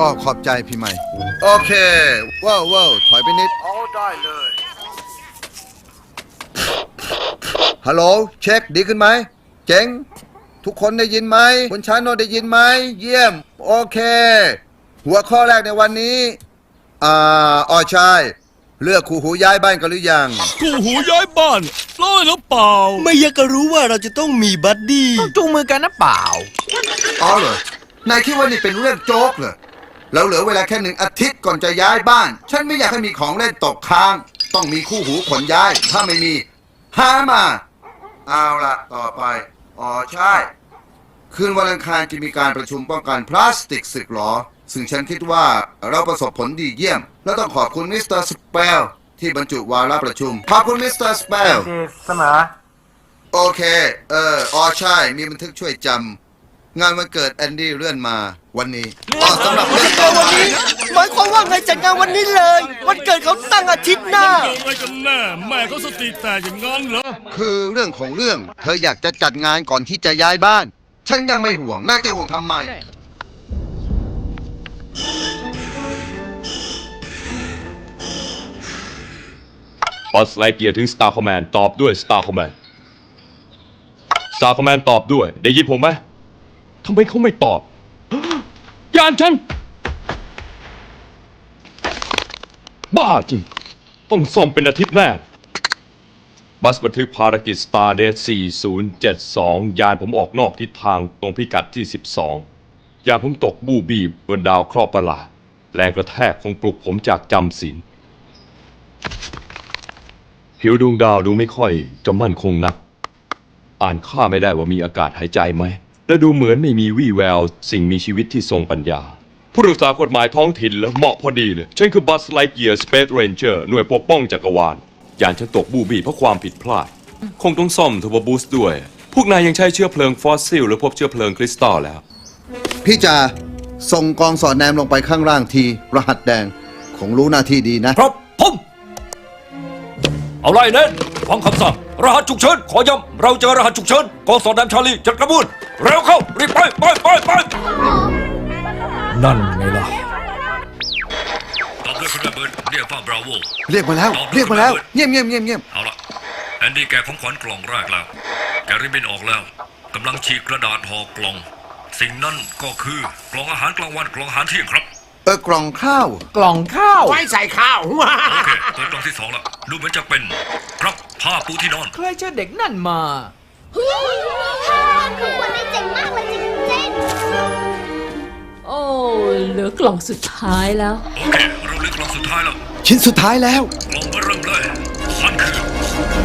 อ้อขอบใจพี่ใหม่ โอเค ว้าวว้าวถอยไปนิด เอาได้เลย ฮัลโหล เช็คดีขึ้นไหม เจ๋ง ทุกคนได้ยินไหมคุณชานนท์ได้ยินไหม เยี่ยม โอเค หัวข้อแรกในวันนี้ อ่าอ๋อใช่ เลือกคู่หูย้ายบ้านกันหรือยัง คู่หูย้ายบ้านร้อยหรือเปล่า ไม่อยากจะรู้ว่าเราจะต้องมีบัดดี้ต้องจูงมือกันนะเปล่า อ๋อเหรอ นายคิดว่านี่เป็นเรื่องโจ๊กเหรอ แล้วเหลือเวลาแค่หนึ่งอาทิตย์ก่อนจะย้ายบ้าน ฉันไม่อยากให้มีของเล่นตกค้าง ต้องมีคู่หูขนย้าย ถ้าไม่มี หามา เอาละต่อไป อ๋อใช่ คืนวันอังคารจะมีการประชุมป้องกันพลาสติกสึกหรอ ซึ่งฉันคิดว่าเราประสบผลดีเยี่ยม และต้องขอบคุณมิสเตอร์สเปลที่บรรจุวาระประชุม ขอบคุณมิสเตอร์สเปลดีเสมอ โอเค เอออ๋อใช่ มีบันทึกช่วยจำ งานวันเกิดแอนดี้เลื่อนมาวันนี้อ๋อสำหรับเรื่องเกิดวันนี้หมายความว่าไงจัดงานวันนี้เลย วันเกิดเขาตั้งอาทิตย์หน้า เกิดอะไรกันแน่แม่เขาสติแตกอย่างนั้นเหรอ คือเรื่องของเรื่อง เธออยากจะจัดงานก่อนที่จะย้ายบ้าน ฉันยังไม่ห่วงน่าจะห่วงทำไม บอสไลเกียร์ถึง Star Command ตอบด้วย Star Command Star Command ตอบด้วย ได้ยินผมไหมทำไมเขาไม่ตอบ ยานฉัน บ้าจริง ต้องซ่อมเป็นอาทิตย์แน่บัสบันทึกภารกิจ Stardate 4072 ยานผมออกนอกทิศทางตรงพิกัดที่ 12 ยานผมตกบูบีบนดาวคราะห์ประหลาดแรงกระแทกคงปลุกผมจากจำศีล ผิวดวงดาวดูไม่ค่อยจะมั่นคงนัก อ่านค่าไม่ได้ว่ามีอากาศหายใจไหม และดูเหมือนไม่มีวี่แวว สิ่งมีชีวิตที่ทรงปัญญา ผู้รักษากฎหมายท้องถิ่นแล้วเหมาะพอดีเลยฉันคือบัสไลเกียร์สเปซเรนเจอร์หน่วยปกป้องจักรวาลยานฉันตกบูบี้เพราะความผิดพลาด คงต้องซ่อมเทอร์โบบูสต์ด้วย พวกนายยังใช้เชื้อเพลิงฟอสซิล หรือพบเชื้อเพลิงคริสตัลแล้ว พี่จ่าส่งกองสอดแนมลงไปข้างล่างที รหัสแดงคงรู้หน้าที่ดีนะ ครับผม เอาไล่เน้นฟังคำสั่ง รหัสฉุกเฉิน ขอย้ำเราเจอรหัสฉุกเฉินกองสอดแนมชาลีจัดกระบวนเร็วเข้า รีบไปไปไปไปนั่นไงล่ะตอบด้วยคุณแม่เบิร์ดเรียกว่าบราโว เรียกมาแล้ว เรียกมาแล้ว เงียบเงียบเงียบเงียบเอาละแอนดี้แกะของขวัญกล่องแรกแล้ว แกริบบินออกแล้วกำลังฉีกกระดาษห่อกล่อง สิ่งนั้นก็คือกล่องอาหารกลางวันกล่องอาหารเที่ยงครับ เออกล่องข้าว กล่องข้าว ไว้ใส่ข้าวว้าโอเคเปิดกล่องที่สองแล้วดูเหมือนจะเป็น ครับผ้าปูที่นอน ใครเชื่อเด็กนั่นมาคือวันนี้เจ๋งมากเลยจริงๆโอ้เหลือกล่องสุดท้ายแล้ว โอเค เราเลือกกล่องสุดท้ายแล้วชิ้นสุดท้ายแล้ว กล่องมาเริ่มเลยมันคือ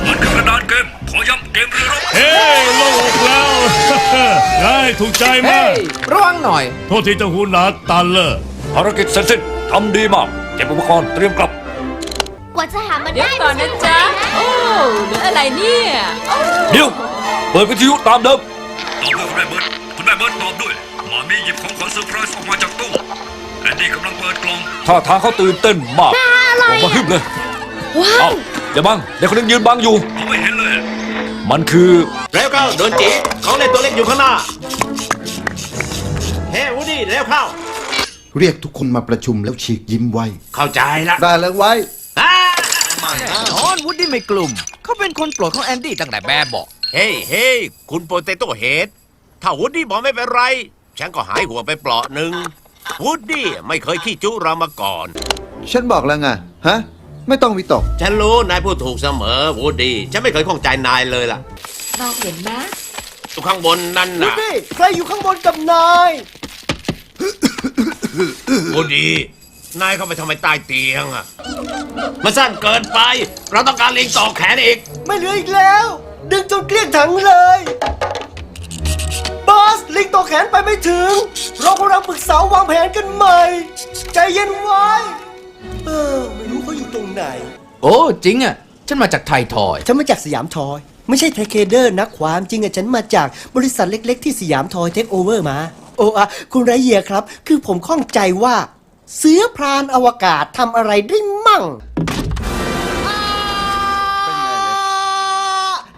มันคือกระดานเกม ขอย้ำเกมเรือรบเฮ้ยโล่งอกแล้ว ได้ถูกใจมากระวังหน่อย โทษทีเจ้าหูหนาตันเลอร์ ภารกิจเสร็จสิ้นทำดีมาก เก็บอุปกรณ์เตรียมกลับ กว่าจะหามันเดี๋ยวได้ก่อนนะจ๊ะ โอ้เหลืออะไรเนี่ยโอ้เดี๋ยว เปิดวิทยุตามเดิมตอบด้วยคุณแม่เบิร์ดคุณแม่เบิร์ดตอบด้วยหมามีหยิบของขวัญเซอร์ไพรส์ออกมาจากตู้แอนดี้กำลังเปิดกล่องท่าทางเขาตื่นเต้นมากออกมาฮึบเลยว้าเอ้าวอย่าบังเด็กคนนึงยืนบังอยู่ เขาไม่เห็นเลยมันคือแล้วเข้าโดนจีของเล่นตัวเล็กอยู่ข้างหน้าเฮ้วูดดี้เร็วเข้า เรียกทุกคนมาประชุมแล้วฉีกยิ้มไว้เข้าใจละได้แล้วไว้ อ่านอนวุดดี้ไม่กลุ่ม เขาเป็นคนโปรดของแอนดี้ตั้งแต่แบบบอก เฮ้ยเฮ้ยคุณโปเตโต้เฮดถ้าวูดดี้บอกไม่เป็นไร ฉันก็หายห่วงไปเปลาะหนึ่งวูดดี้ไม่เคยขี้จุเรามาก่อน ฉันบอกแล้วไงฮะ ไม่ต้องวิตก ฉันรู้นายพูดถูกเสมอวูดดี้ฉันไม่เคยข้องใจนายเลยล่ะมองเห็นไหม อยู่ข้างบนนั่นวูดน่ะดี้ใครอยู่ข้างบนกับนาย วูดดี้นายเข้าไปทำไมใต้เตียงอะ มันสั้นเกินไป เราต้องการลิงต่อแขนอีก ไม่เหลืออีกแล้ว ดึงจนเกลี้ยงถังเลย บอส ลิงต่อแขนไปไม่ถึง เรากำลังปรึกษาวางแผนกันใหม่ ใจเย็นไว้ เออ ไม่รู้เขาอยู่ตรงไหน โอ้จริงอะ ฉันมาจากไทยทอย ฉันมาจากสยามทอย ไม่ใช่ไทเคเดอร์นะความจริงอะฉันมาจากบริษัทเล็ก ๆ ที่สยามทอยเทคโอเวอร์มา โอ้อะคุณไรเยียครับ คือผมข้องใจว่า เสือพรานอวกาศทำอะไรได้มั่ง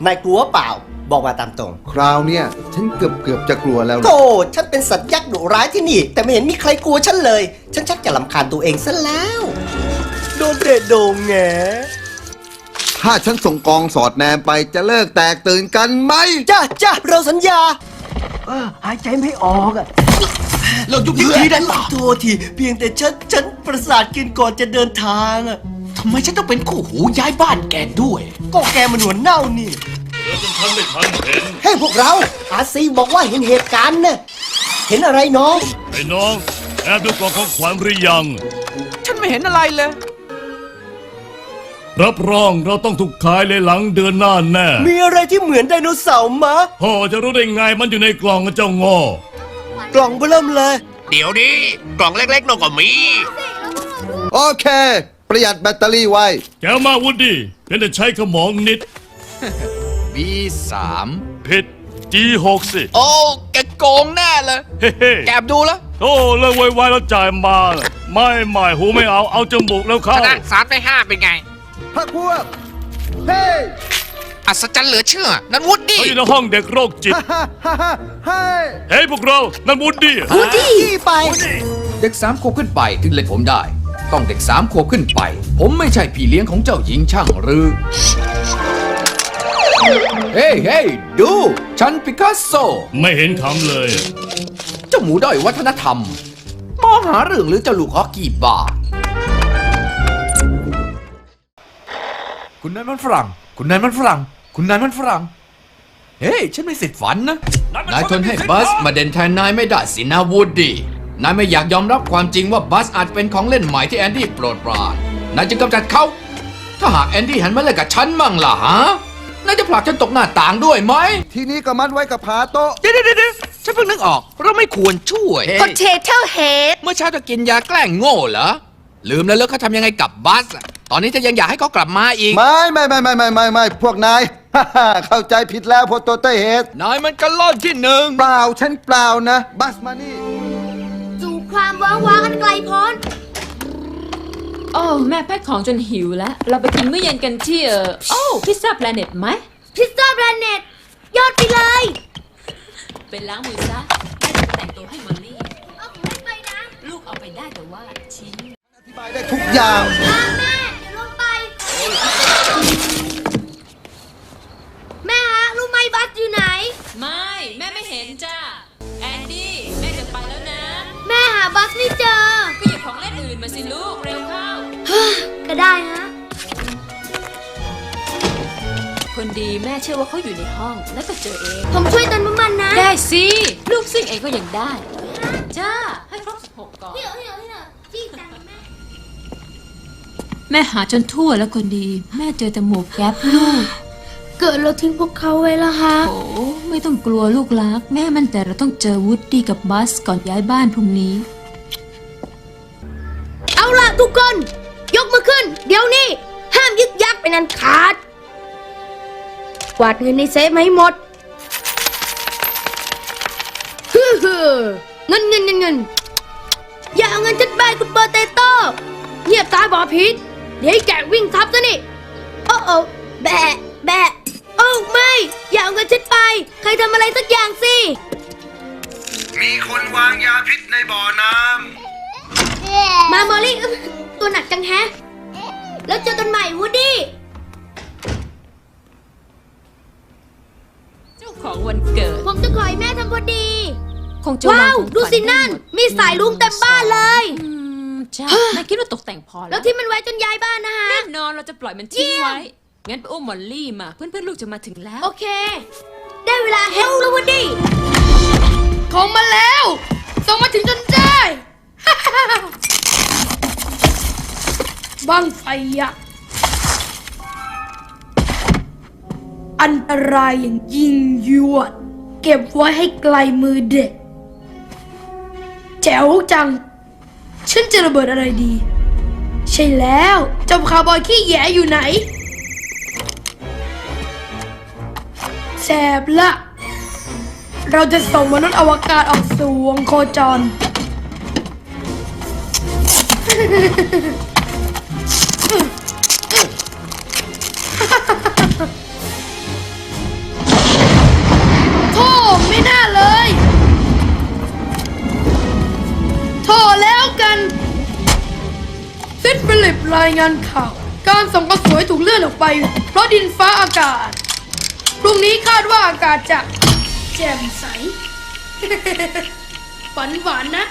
นายกลัวเปล่า บอกมาตามตรง คราวเนี้ยฉันเกือบเกือบจะกลัวแล้วนะ โธ่ฉันเป็นสัตว์ยักษ์ดุร้ายที่นี่ แต่ไม่เห็นมีใครกลัวฉันเลย ฉันชักจะลำคาญตัวเองซะแล้ว โดนเดดโดงแงถ้าฉันส่งกองสอดแนมไปจะเลิกแตกตื่นกันไหม จ้าจ้าเราสัญญา เออหายใจไม่ออกอะเรายุบยิบทีได้เปล่าโทษทีเพียงแต่ฉันฉันประสาทกินก่อนจะเดินทางอะทำไมฉันต้องเป็นคู่หูย้ายบ้านแกด้วย ก็แกมันหัวเน่านี่จนทันไม่ทันเห็นเฮ้ยพวกเราอาซีบอกว่าเห็นเหตุการณ์นะเห็นอะไรน้องไอ้น้องแอบดูกล่องของขวัญหรือยัง ฉันไม่เห็นอะไรเลย รับรองเราต้องถูกขายเลยหลังเดือนหน้าแน่มีอะไรที่เหมือนไดโนเสาร์มะ พ่อจะรู้ได้ไงมันอยู่ในกล่องเจ้าโงอกล่องเบิ่มเลย เดี๋ยวนี้กล่องเล็กๆน้องก็มี โอเค ประหยัดแบตเตอรี่ไว้ แกมาวุฒิเพียงแต่ใช้ขมองนิด B3 ผิด G6 สิโอ้แกโกงแน่เลยเฮ้เฮ้แกบดูแล้วโอ้เลิกไวๆแล้วจ่ายมาน่ะไม่ไม่หูไม่เอาเอาจมูกแล้วเข้านะสามไปห้าเป็นไง พักพวก เฮ้ยอัศจรรย์เหลือเชื่อ นั่นวุฒดี้เขาอยู่ในห้องเด็กโรคจิต ฮ่าฮ่าฮ่าเฮ้ยเฮ้ยพวกเรานั่นวูดดี้พูดที่ไป เด็กสามขวบขึ้นไปถึงเล่นผมได้ ต้องเด็กสามขวบขึ้นไป ผมไม่ใช่พี่เลี้ยงของเจ้าหญิงช่างหรือ เฮ้ยเฮ้ยดู ฉันปิกัสโซ ไม่เห็นคำเลย เจ้าหมูด้อยวัฒนธรรม มองหาเรื่องหรือเจ้าลูกฮอกกี้บ้า คุณนายมันฝรั่ง คุณนายมันฝรั่ง คุณนายมันฝรั่ง เฮ้ย ฉันไม่สิทธิ์ฝันนะ นายทนให้บัสมาเด่นแทนนายไม่ได้สินะวูดดี้ นายไม่อยากยอมรับความจริงว่าบัสอาจเป็นของเล่นใหม่ที่แอนดี้โปรดปราน นายจึงกำจัดเขา ถ้าหากแอนดี้หันมาเล่นกับฉันมั่งล่ะฮะ นายจะผลักฉันตกหน้าต่างด้วยไหม ทีนี้ก็มัดไว้กับผาโต๊ะ เดี๋ยวเดี๋ยวเดี๋ยวฉันเพิ่งนึกออก เราไม่ควรช่วย Potato Head เมื่อเช้าจะกินยาแกล้งโง่เหรอ ลืมแล้วเลิกเขาทำยังไงกับบัสอะ ตอนนี้จะยังอยากให้เขากลับมาอีก ไม่ไม่ไม่ไม่ไม่ไม่ไม่พวกนายฮ่าฮ่าเข้าใจผิดแล้วพวกตัวเต้เฮดนายมันกระล่อนที่หนึ่ง เปล่าฉันเปล่านะบัสมานี่สู่ความว้างว้างอันไกลโพ้นโอ้แม่แพ็คของจนหิวแล้ว เราไปกินมื้อเย็นกันที่เออโอ้พิซซ่าแพลเน็ตไหม พิซซ่าแบรนเน็ตยอดไปเลยไปล้างมือซะแม่จะแต่งตัวให้มันนี่ เอาของเล่นไปนะ ลูกเอาไปได้แต่ว่าชิ้น อธิบายได้ทุกอย่างอ่า เชื่อว่าเขาอยู่ในห้องแล้วก็เจอเอง ผมช่วยเติมน้ำมันนะได้สิลูกซิ่งเองก็ยังได้ จ้า ให้ครบสิบหกก่อนเดี๋ยวเดี๋ยวเดี๋ยวจี้จังแม่แม่หาจนทั่วแล้วคนดี แม่เจอแต่หมวกแก๊ปลูก เกิดเราทิ้งพวกเขาไว้ละฮะ โอ้ไม่ต้องกลัวลูกรัก แม่มันแต่เราต้องเจอวูดดี้กับบัสก่อนย้ายบ้านพรุ่งนี้ เอาล่ะทุกคน ยกมือขึ้น เดี๋ยวนี้ ห้ามยึกยักเป็นอันขาด กวาดเงินในเซฟมาให้หมดฮึ่มเงินเงินเงินเงินอย่าเอาเงินฉันไปคุณเปอร์เตโต้เงียบตายบอพิษเดี๋ยวให้แกวิ่งทับซะนี่ โอ้โอ้แบะแบะโอ้ไม่ อย่าเอาเงินฉันไป ใครทำอะไรสักอย่างสิ มีคนวางยาพิษในบ่อน้มามอลลี่อึ๊บตัวหนักจังแฮะ แล้วเจอกันใหม่วูดดี้ งจะว้าว งของดูสิขวัญนั่น ได้หดมีสายลุงเต็มบ้านเลย อืมจ้าแม่คิดว่าตกแต่งพอแล้แล้ววที่มันไว้จนย้ายบ้านนะฮะ แน่นอนเราจะปล่อยมันทิ้งเยี่ยมไว้ งั้นไปอุ้มมอลลี่มา เพื่อนๆลูกจะมาถึงแล้ว โอเค ได้เวลาเฮลแล้ววูดดี้ของมาแล้ว ส่งมาถึงจนได้ บ้างไฟยักษ์อันตรายอย่างยิ่งยวด เก็บไว้ให้ไกลมือเด็ก แจ๋วจัง ฉันจะระเบิดอะไรดี ใช่แล้วเจ้าคาร์บอยขี้แยอยู่ไหน แสบละ เราจะส่งมนุษย์อวกาศออกสู่วงโคจรน ฟิลิปรายงานข่าว การส่งกระสวยถูกเลื่อนออกไป เพราะดินฟ้าอากาศ พรุ่งนี้คาดว่าอากาศจะแจ่มใส ฝันหวานนะ